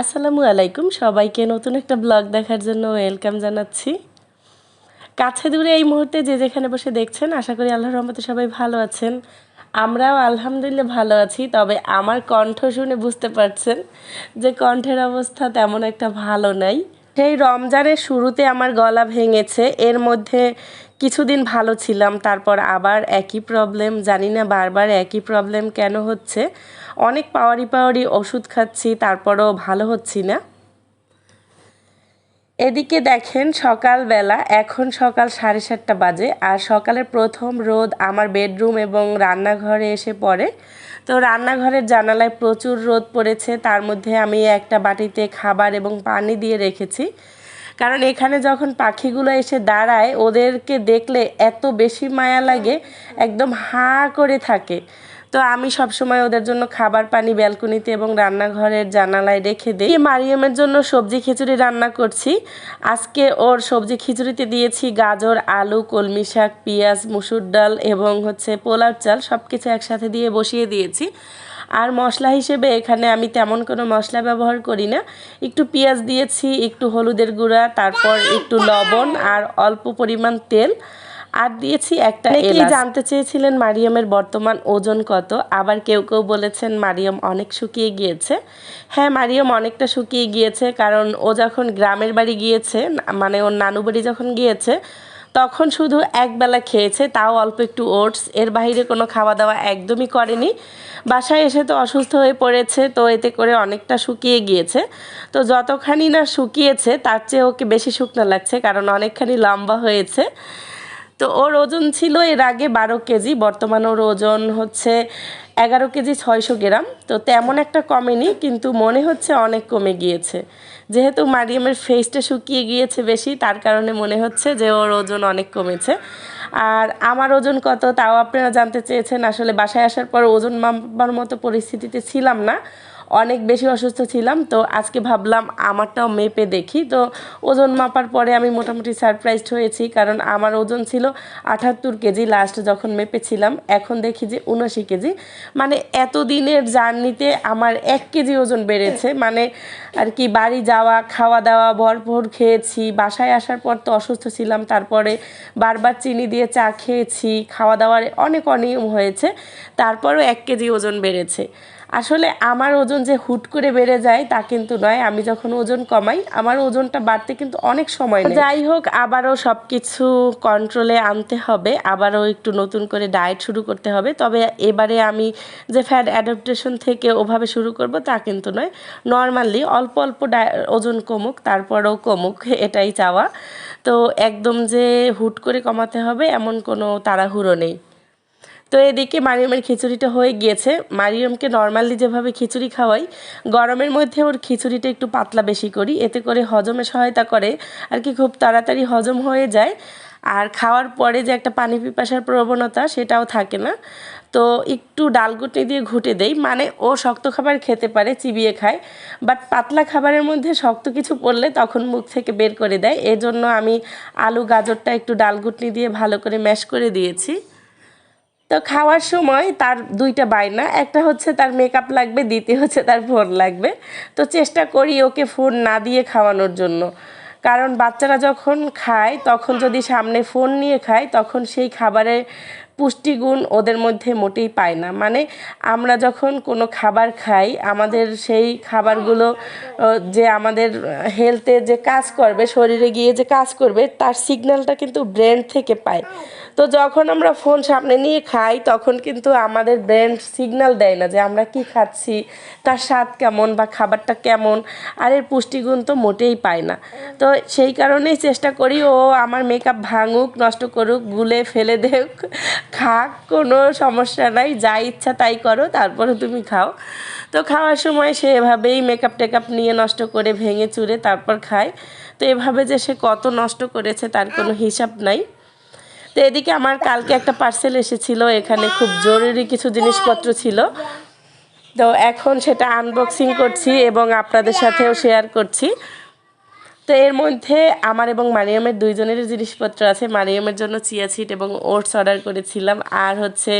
আসসালামু আলাইকুম। সবাইকে নতুন একটা ব্লগ দেখার জন্য ওয়েলকাম জানাচ্ছি। কাছে দূরে এই মুহূর্তে যে যেখানে বসে দেখছেন, আশা করি আল্লাহর রহমতে সবাই ভালো আছেন। আমরাও আলহামদুলিল্লাহ ভালো আছি, তবে আমার কণ্ঠ শুনে বুঝতে পারছেন যে কণ্ঠের অবস্থা তেমন একটা ভালো নাই। সেই রমজানের শুরুতে আমার গলা ভেঙেছে, এর মধ্যে কিছুদিন ভালো ছিলাম, তারপর আবার একই প্রবলেম জানি না বারবার একই প্রবলেম কেন হচ্ছে। অনেক পাওয়ারি পাওয়ারি ওষুধ খাচ্ছি, তারপরও ভালো হচ্ছি না। এদিকে দেখেন সকালবেলা, এখন সকাল সাড়ে সাতটা বাজে, আর সকালের প্রথম রোদ আমার বেডরুম এবং রান্নাঘরে এসে পড়ে। তো রান্নাঘরের জানালায় প্রচুর রোদ পড়েছে, তার মধ্যে আমি একটা বাটিতে খাবার এবং পানি দিয়ে রেখেছি। কারণ এখানে যখন পাখিগুলো এসে দাঁড়ায়, ওদেরকে দেখলে এত বেশি মায়া লাগে, একদম হা করে থাকে। তো আমি সবসময় ওদের জন্য খাবার, পানি, ব্যালকনিতে এবং রান্নাঘরের জানালায় রেখে দিই। মারিয়ামের জন্য সবজি খিচুড়ি রান্না করছি। আজকে ওর সবজি খিচুড়িতে দিয়েছি গাজর, আলু, কলমি শাক, পেঁয়াজ, মুসুর ডাল এবং হচ্ছে পোলার চাল সব কিছু একসাথে দিয়ে বসিয়ে দিয়েছি। আর মশলা হিসেবে এখানে আমি তেমন কোনো মশলা ব্যবহার করি না। একটু পেঁয়াজ দিয়েছি, একটু হলুদের গুঁড়া, তারপর একটু লবণ আর অল্প পরিমাণ তেল। আর দিয়েছি একটা এলাচ। জানতে চেয়েছিলেন মারিয়ামের বর্তমান ওজন কত আবার কেউ কেউ বলেছেন মারিয়াম অনেক শুকিয়ে গিয়েছে। হ্যাঁ মারিয়াম অনেকটা শুকিয়ে গিয়েছে কারণ ও যখন গ্রামের বাড়ি গিয়েছে মানে ওর নানু বাড়ি যখন গিয়েছে তখন শুধু একবেলা খেয়েছে তাও অল্প একটু ওটস। এর বাইরে কোনো খাওয়া দাওয়া একদমই করেনি। বাসায় এসে তো অসুস্থ হয়ে পড়েছে তো এতে করে অনেকটা শুকিয়ে গিয়েছে। তো যতখানি না শুকিয়েছে তার চেয়ে ওকে বেশি শুকনো লাগছে কারণ অনেকখানি লম্বা হয়েছে। তো ওর ওজন ছিল এর আগে বারো কেজি, বর্তমান ওর ওজন হচ্ছে এগারো কেজি ছয়শো গ্রাম। তো তেমন একটা কমেনি, কিন্তু মনে হচ্ছে অনেক কমে গিয়েছে। যেহেতু মারিয়ামের ফেসটা শুকিয়ে গিয়েছে বেশি, তার কারণে মনে হচ্ছে যে ওর ওজন অনেক কমেছে। আর আমার ওজন কত তাও আপনারা জানতে চেয়েছেন। আসলে বাসায় আসার পর ওজন মাপার মতো পরিস্থিতিতে ছিলাম না। অনেক বেশি অসুস্থ ছিলাম, তো আজকে ভাবলাম আমারটাও মেপে দেখি। তো ওজন মাপার পরে আমি মোটামুটি সারপ্রাইজড হয়েছি, কারণ আমার ওজন ছিল আটাত্তর কেজি লাস্ট যখন মেপেছিলাম, এখন দেখি যে উনআশি কেজি। মানে এতদিনের জার্নিতে আমার এক কেজি ওজন বেড়েছে মানে আর কি বাড়ি যাওয়া, খাওয়া দাওয়া, ভরপুর খেয়েছি, বাসায় আসার পর তো অসুস্থ ছিলাম, তারপরে বারবার চিনি দিয়ে চা খেয়েছি, খাওয়া দাওয়ার অনেক অনিয়ম হয়েছে, তারপরও এক কেজি ওজন বেড়েছে। আসলে আমার ওজন যে হুট করে বেড়ে যায় তা কিন্তু নয়, আমি যখন ওজন কমাই, আমার ওজনটা বাড়তে কিন্তু অনেক সময় যাই হোক, আবারও সব কিছু কন্ট্রোলে আনতে হবে, আবারও একটু নতুন করে ডায়েট শুরু করতে হবে, তবে এবারে আমি যে ফ্যাট অ্যাডাপ্টেশন থেকে ওভাবে শুরু করব তা কিন্তু নয় নর্মালি অল্প অল্প ওজন কমুক, তারপরেও কমুক, এটাই চাওয়া। তো একদম যে হুট করে কমাতে হবে এমন কোনো তাড়াহুড়ো নেই। তো এদিকে মারিয়মের খিচুড়িটা হয়ে গিয়েছে। মারিয়মকে নর্মালি যেভাবে খিচুড়ি খাওয়াই, গরমের মধ্যে ওর খিচুড়িটা একটু পাতলা বেশি করি। এতে করে হজমে সহায়তা করে। আর কি খুব তাড়াতাড়ি হজম হয়ে যায়। আর খাওয়ার পরে যে একটা পানি পিপাসার প্রবণতা সেটাও থাকে না। তো একটু ডালগুটনি দিয়ে ঘুটে দেই। মানে ও শক্ত খাবার খেতে পারে, চিবিয়ে খায়। বাট পাতলা খাবারের মধ্যে শক্ত কিছু পড়লে তখন মুখ থেকে বের করে দেয়। এজন্য আমি আলু, গাজরটা একটু ডালগুটনি দিয়ে ভালো করে ম্যাশ করে দিয়েছি। তো খাওয়ার সময় তার দুইটা বায়না, একটা হচ্ছে তার মেকআপ লাগবে, দ্বিতীয় হচ্ছে তার ফোন লাগবে। তো চেষ্টা করি ওকে ফোন না দিয়ে খাওয়ানোর জন্য। কারণ বাচ্চারা যখন খায়, তখন যদি সামনে ফোন নিয়ে খায়, তখন সেই খাবারের পুষ্টিগুণ ওদের মধ্যে মোটেই পায় না। মানে আমরা যখন কোনো খাবার খাই, আমাদের সেই খাবারগুলো যে আমাদের হেলথে যে কাজ করবে, শরীরে গিয়ে যে কাজ করবে, তার সিগন্যালটা কিন্তু ব্রেন থেকে পায়। তো যখন আমরা ফোন সামনে নিয়ে খাই, তখন কিন্তু আমাদের ব্রেন সিগন্যাল দেয় না যে আমরা কি খাচ্ছি, তার স্বাদ কেমন বা খাবারটা কেমন, আর এর পুষ্টিগুণ তো মোটেই পায় না। তো সেই কারণেই চেষ্টা করি ও আমার মেকআপ ভাঙুক, নষ্ট করুক গুলে ফেলে দেখ খাক, কোনো সমস্যা নাই, যা ইচ্ছা তাই করো, তারপরে তুমি খাও। তো খাওয়ার সময় সে এভাবেই মেকআপ টেকআপ নিয়ে নষ্ট করে, ভেঙে চুরে তারপর খায়। তো এভাবে যে সে কত নষ্ট করেছে, তার কোনো হিসাব নাই। তো এদিকে আমার কালকে একটা পার্সেল এসেছিল, এখানে খুব জরুরি কিছু জিনিসপত্র ছিল। তো এখন সেটা আনবক্সিং করছি এবং আপনাদের সাথেও শেয়ার করছি। তো এর মধ্যে আমার এবং মারিয়ামের দুইজনেরই জিনিসপত্র আছে। মারিয়ামের জন্য চিয়া সিড এবং ওটস অর্ডার করেছিলাম। আর হচ্ছে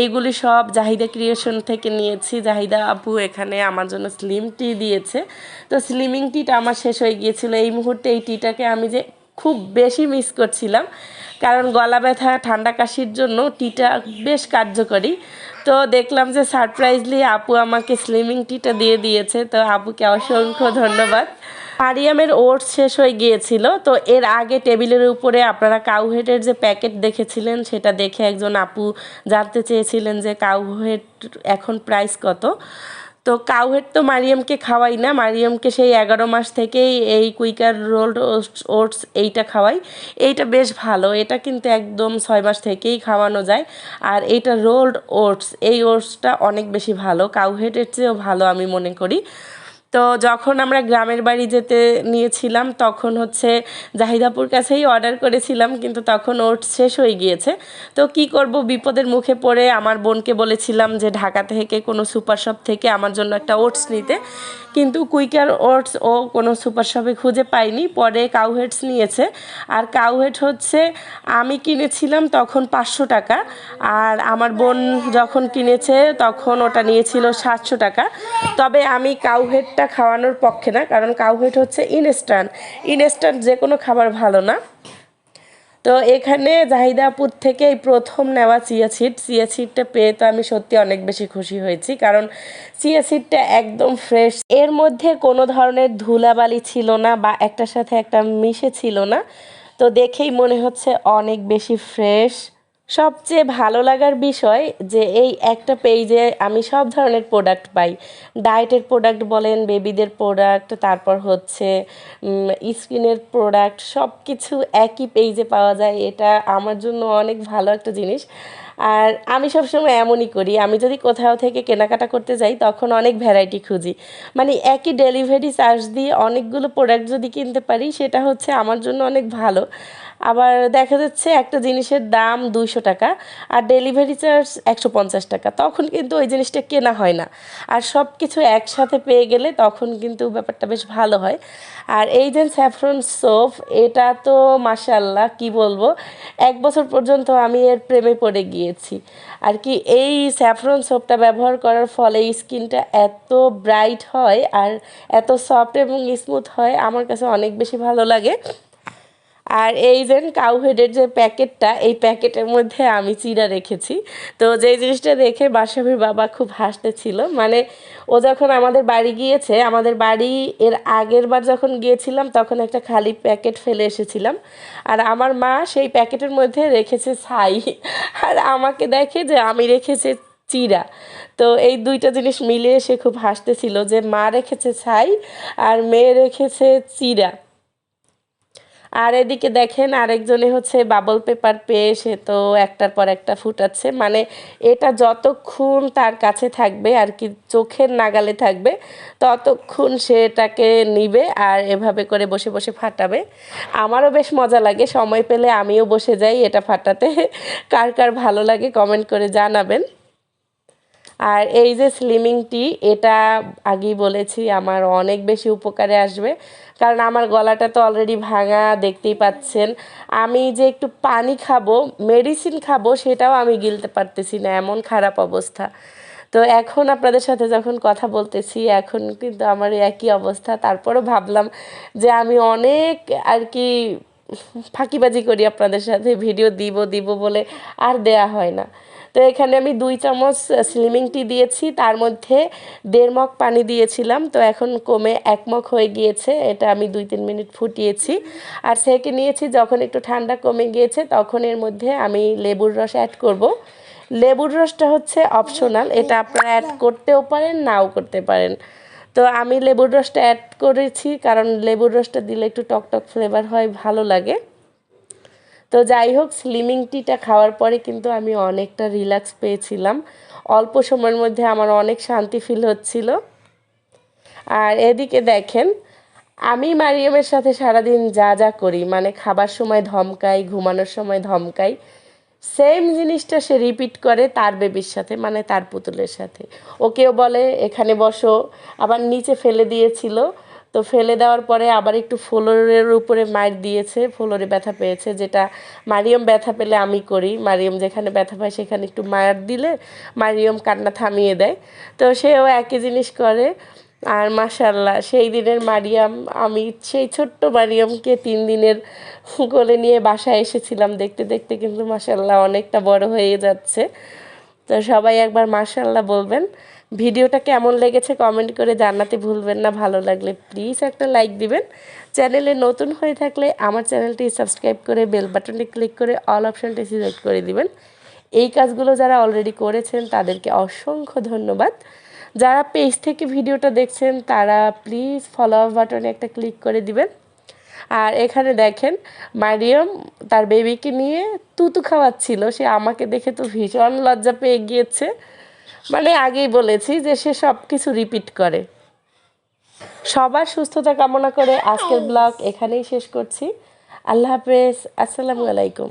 এইগুলি সব জাহিদা ক্রিয়েশন থেকে নিয়েছি। জাহিদা আপু এখানে আমার জন্য স্লিম টি দিয়েছে। তো স্লিমিং টিটা আমার শেষ হয়ে গিয়েছিল। এই মুহূর্তে এই টিটাকে আমি যে খুব বেশি মিস করছিলাম। কারণ গলা ব্যথা, ঠান্ডা কাশির জন্য টিটা বেশ কার্যকরী। তো দেখলাম যে সারপ্রাইজলি আপু আমাকে স্লিমিং টিটা দিয়ে দিয়েছে। তো আপুকে অসংখ্য ধন্যবাদ। আরিয়ামের ওটস শেষ হয়ে গিয়েছিল। তো এর আগে টেবিলের উপরে আপনারা কাউহেটের যে প্যাকেট দেখেছিলেন, সেটা দেখে একজন আপু জানতে চেয়েছিলেন যে কাউহেট এখন প্রাইস কত। তো কাউহেড তো মারিয়ামকে খাওয়াই না। মারিয়ামকে সেই এগারো মাস থেকেই এই কুইকার রোল্ড ওটস এইটা খাওয়াই। এইটা বেশ ভালো। এটা কিন্তু একদম ছয় মাস থেকেই খাওয়ানো যায়। আর এইটা রোল্ড ওটস। এই ওটসটা অনেক বেশি ভালো। কাউহেডের চেয়েও ভালো আমি মনে করি। তো যখন আমরা গ্রামের বাড়ি যেতে নিয়েছিলাম, তখন হচ্ছে জাহিদাপুর কাছেই অর্ডার করেছিলাম, কিন্তু তখন ওটস শেষ হয়ে গিয়েছে। তো কি করব? বিপদের মুখে পড়ে আমার বোনকে বলেছিলাম যে ঢাকা থেকে কোনো সুপার শপ থেকে আমার জন্য একটা ওটস নিতে। কিন্তু কুইকার ওটস ও কোনো সুপার শপে খুঁজে পাইনি, পরে কাউহেডস নিয়েছে। আর কাউহেড হচ্ছে, আমি কিনেছিলাম তখন পাঁচশো টাকা, আর আমার বোন যখন কিনেছে তখন ওটা নিয়েছিল সাতশো টাকা। তবে আমি কাউহেডটা খাওয়ানোর পক্ষে না, কারণ কাউহেড হচ্ছে ইনস্ট্যান্ট ইনস্ট্যান্ট যে কোনো খাবার ভালো না। তো এখানে জাহিদাপুর থেকে এই প্রথম নেওয়া চিয়া সিট চিয়া সিডটা পেয়ে তো আমি সত্যি অনেক বেশি খুশি হয়েছি। কারণ চিয়া সিটটা একদম ফ্রেশ এর মধ্যে কোনো ধরনের ধুলাবালি ছিল না বা একটার সাথে একটা মিশে ছিল না। তো দেখেই মনে হচ্ছে অনেক বেশি ফ্রেশ সবচেয়ে ভালো লাগার বিষয় যে এই একটা পেজে আমি সব ধরনের প্রোডাক্ট পাই। ডায়েটের প্রোডাক্ট বলেন বেবিদের প্রোডাক্ট তারপর হচ্ছে স্কিনের প্রোডাক্ট সব কিছু একই পেজে পাওয়া যায়। এটা আমার জন্য অনেক ভালো একটা জিনিস। আর আমি সবসময় এমনই করি। আমি যদি কোথাও থেকে কেনাকাটা করতে যাই, তখন অনেক ভ্যারাইটি খুঁজি। মানে একই ডেলিভারি চার্জ দিয়ে অনেকগুলো প্রোডাক্ট যদি কিনতে পারি, সেটা হচ্ছে আমার জন্য অনেক ভালো। আবার দেখা যাচ্ছে একটা জিনিসের দাম দুইশো টাকা, আর ডেলিভারি চার্জ একশো পঞ্চাশ টাকা। তখন কিন্তু ওই জিনিসটা কেনা হয় না। আর সব কিছু একসাথে পেয়ে গেলে তখন কিন্তু ব্যাপারটা বেশ ভালো হয়। আর এই যে স্যাফরন সোপ এটা তো মাসাল্লাহ কি বলব? এক বছর পর্যন্ত আমি এর প্রেমে পড়ে গিয়েছি। আর কি এই স্যাফরন সোপটা ব্যবহার করার ফলে স্কিনটা এত ব্রাইট হয় আর এত সফট এবং স্মুথ হয়, আমার কাছে অনেক বেশি ভালো লাগে। আর এই যে কাউহেডের যে প্যাকেটটা, এই প্যাকেটের মধ্যে আমি চিরা রেখেছি। তো যেই জিনিসটা দেখে বাসাভির বাবা খুব হাসতেছিল মানে ও যখন আমাদের বাড়ি গিয়েছে, আমাদের বাড়ি এর আগের বার যখন গিয়েছিলাম, তখন একটা খালি প্যাকেট ফেলে এসেছিলাম। আর আমার মা সেই প্যাকেটের মধ্যে রেখেছে ছাই। আর আমাকে দেখে যে আমি রেখেছি চিরা। তো এই দুইটা জিনিস মিলিয়ে সে খুব হাসতেছিল যে মা রেখেছে ছাই আর মেয়ে রেখেছে চিরা। আর এদিকে দেখেন আরেকজনে হচ্ছে বাবল পেপার পেয়ে সে তো একটার পর একটা ফুটাচ্ছে। মানে এটা যতক্ষণ তার কাছে থাকবে আর কি চোখের নাগালে থাকবে, ততক্ষণ সে এটাকে নিবে আর এভাবে করে বসে বসে ফাটাবে। আমারও বেশ মজা লাগে, সময় পেলে আমিও বসে যাই এটা ফাটাতে। কার কার ভালো লাগে কমেন্ট করে জানাবেন। আর এই যে স্লিমিং টি এটা আগেই বলেছি, আমার অনেক বেশি উপকারে আসবে। কারণ আমার গলাটা তো অলরেডি ভাঙা, দেখতেই পাচ্ছেন। আমি যে একটু পানি খাব মেডিসিন খাব, সেটাও আমি গিলতে পারতেছি না, এমন খারাপ অবস্থা। তো এখন আপনাদের সাথে যখন কথা বলতেছি, এখন কিন্তু আমার একই অবস্থা। তারপরও ভাবলাম যে আমি অনেক আর কি ফাঁকিবাজি করি আপনাদের সাথে, ভিডিও দিব দিব বলে আর দেয়া হয় না। তো এখানে আমি দুই চামচ স্লিমিং টি দিয়েছি। তার মধ্যে দেড় মগ পানি দিয়েছিলাম। তো এখন কমে এক মগ হয়ে গিয়েছে। এটা আমি দুই তিন মিনিট ফুটিয়েছি। আর সেকে নিয়েছি যখন একটু ঠান্ডা কমে গিয়েছে, তখন এর মধ্যে আমি লেবুর রস অ্যাড করব। লেবুর রসটা হচ্ছে অপশনাল এটা আপনারা অ্যাড করতেও পারেন, নাও করতে পারেন। তো আমি লেবুর রসটা অ্যাড করেছি, কারণ লেবুর রসটা দিলে একটু টক টক ফ্লেভার হয়, ভালো লাগে। তো যাই হোক স্লিমিং টিটা খাওয়ার পরে কিন্তু আমি অনেকটা রিল্যাক্স পেয়েছিলাম। অল্প সময়ের মধ্যে আমার অনেক শান্তি ফিল হচ্ছিল। আর এদিকে দেখেন, আমি মারিয়ামের সাথে সারাদিন যা যা করি মানে খাবার সময় ধমকাই, ঘুমানোর সময় ধমকাই সেম জিনিসটা সে রিপিট করে তার বেবির সাথে মানে তার পুতুলের সাথে। ওকেও বলে, এখানে বসো। আবার নিচে ফেলে দিয়েছিল। তো ফেলে দেওয়ার পরে আবার একটু ফ্লোরের উপরে মার দিয়েছে, ফ্লোরে ব্যথা পেয়েছে, যেটা মারিয়ম ব্যথা পেলে আমি করি। মারিয়ম যেখানে ব্যথা পায় সেখানে একটু মায়ার দিলে মারিয়ম কান্না থামিয়ে দেয়। তো সেও একই জিনিস করে। আর মাশাল্লাহ সেই দিনের মারিয়াম, আমি সেই ছোট্ট মারিয়ামকে তিন দিনের কোলে নিয়ে বাসায় এসেছিলাম। দেখতে দেখতে কিন্তু মাশাল্লাহ অনেকটা বড় হয়ে যাচ্ছে। তো সবাই একবার মাশাল্লাহ বলবেন। ভিডিওটা কেমন লেগেছে কমেন্ট করে জানাতে ভুলবেন না। ভালো লাগলে প্লিজ একটা লাইক দিবেন। চ্যানেলে নতুন হয়ে থাকলে আমার চ্যানেলটি সাবস্ক্রাইব করে বেল বাটনটি ক্লিক করে অল অপশানটি সিলেক্ট করে দিবেন। এই কাজগুলো যারা অলরেডি করেছেন, তাদেরকে অসংখ্য ধন্যবাদ। যারা পেজ থেকে ভিডিওটা দেখছেন, তারা প্লিজ ফলো আপ বাটনে একটা ক্লিক করে দিবেন। আর এখানে দেখেন, মারিয়ম তার বেবিকে নিয়ে তুতু খাওয়াচ্ছিল। সে আমাকে দেখে তো ভীষণ লজ্জা পেয়ে গিয়েছে। মানে আগেই বলেছি যে সে সব কিছু রিপিট করে। সবার সুস্থতা কামনা করে আজকের ব্লগ এখানেই শেষ করছি। আল্লাহ হাফেজ, আসসালামু আলাইকুম।